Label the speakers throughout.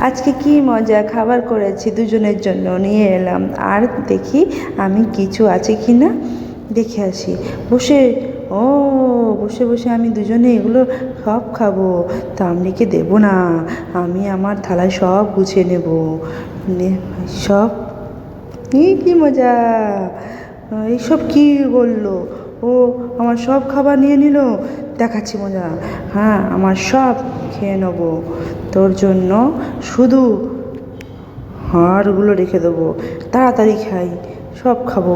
Speaker 1: আজকে কি মজা? খাবার করেছি, দুজনের জন্য নিয়ে এলাম। আর দেখি আমি কিছু আছে কি না দেখে আসি। বসে, ও, বসে বসে আমি দুজনে এগুলো সব খাব। তা তামড়িকে দেবো না? আমি আমার থালায় সব গুছিয়ে নেব। সব? এই কি মজা? এইসব কি বলল? ও আমার সব খাবার নিয়ে নিল দেখাচ্ছি মজা হ্যাঁ আমার সব খেয়ে নেব তোর জন্য শুধু হাড়গুলো রেখে দেবো তাড়াতাড়ি খাই সব খাব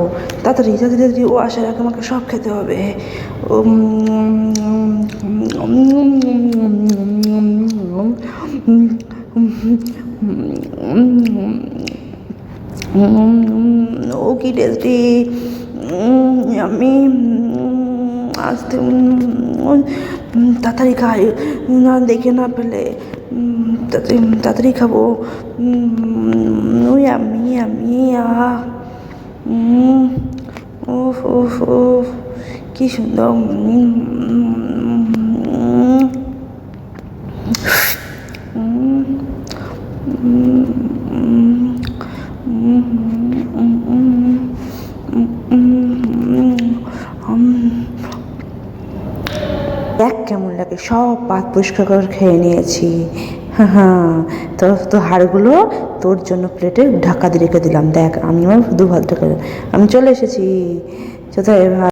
Speaker 1: তাড়াতাড়ি তাড়াতাড়ি তাড়াতাড়ি ও আসার আগে আমাকে সব খেতে হবে ও ও কি টেস্টি আমি আসতে তাড়াতাড়ি খাই না দেখে না পেলে তাড়াতাড়ি খাব ওই আমি আমি উম, উফ উফ উফ কি সুন্দর কেমন লাগে? সব পাত পরিষ্কার করে খেয়ে নিয়েছি। হ্যাঁ হ্যাঁ তো তো হাড়গুলো তোর জন্য প্লেটে ঢাকা দিয়ে রেখে দিলাম। দেখ, আমি আমার দু ভাত ঢাকা আমি চলে এসেছি। কোথায় ভাত